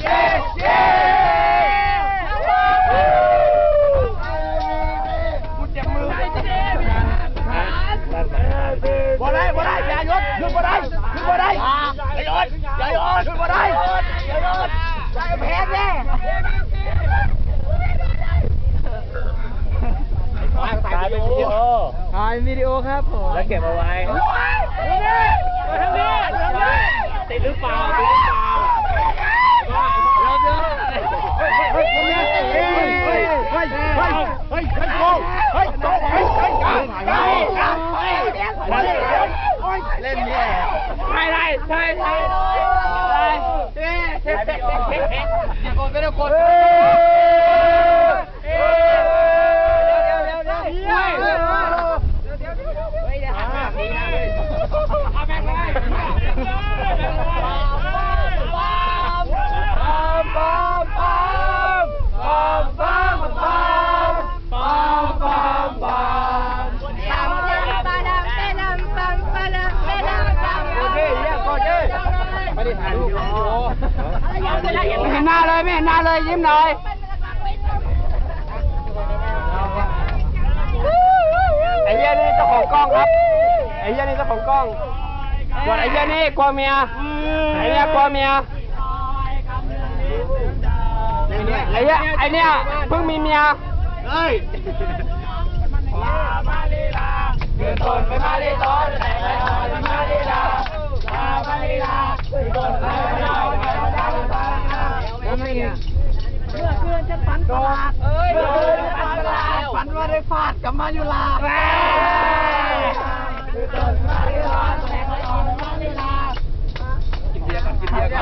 บ่ได้บ่ได้อย่าหยุดหยุดบ่ได้หยุดบ่ได้อย่าหยุดอย่าหยุดหยุดบ่ได้อย่าหยุดใส่แผนแน่ถ่ายเป็นวิดีโอถ่ายวิดีโอครับผมแล้วเก็บเอาไว้ดูนี่ดูทางนี้ติดหรือเปล่าติดหรือเปล่า เฮ้ยเฮ้ยโกเฮ้ยโกเฮ้ยเฮ้ยเฮ้ยเฮ้ยเล่นเนี่ยไปได้ไปได้ไปได้เจ๊เจ๊เจ๊เจ๊อย่าโกนไม่ได้โกน เลยยิ้มหน่อยไอ้เหี้ยนี่เจ้าของกล้องครับ ไอ้เหี้ยนี่เจ้าของกล้องกดไอ้เหี้ยนี่กลัวเมีย ไอ้เนี่ยกลัวเมีย ไอ้เนี่ยไอ้เนี่ยเยเพิ่งมีเมีย เฮ้ยมาลีลาเดือต้นไปมาลีต้นแต่ไปตอนมาลีลามาลีลาเดือนต้นไปมาลีลาไปตอนมาลีลา ฉันฝันปลาดเอ้ยเดินฝันประหลาดฝันว่าได้ฟาดกับมายุลา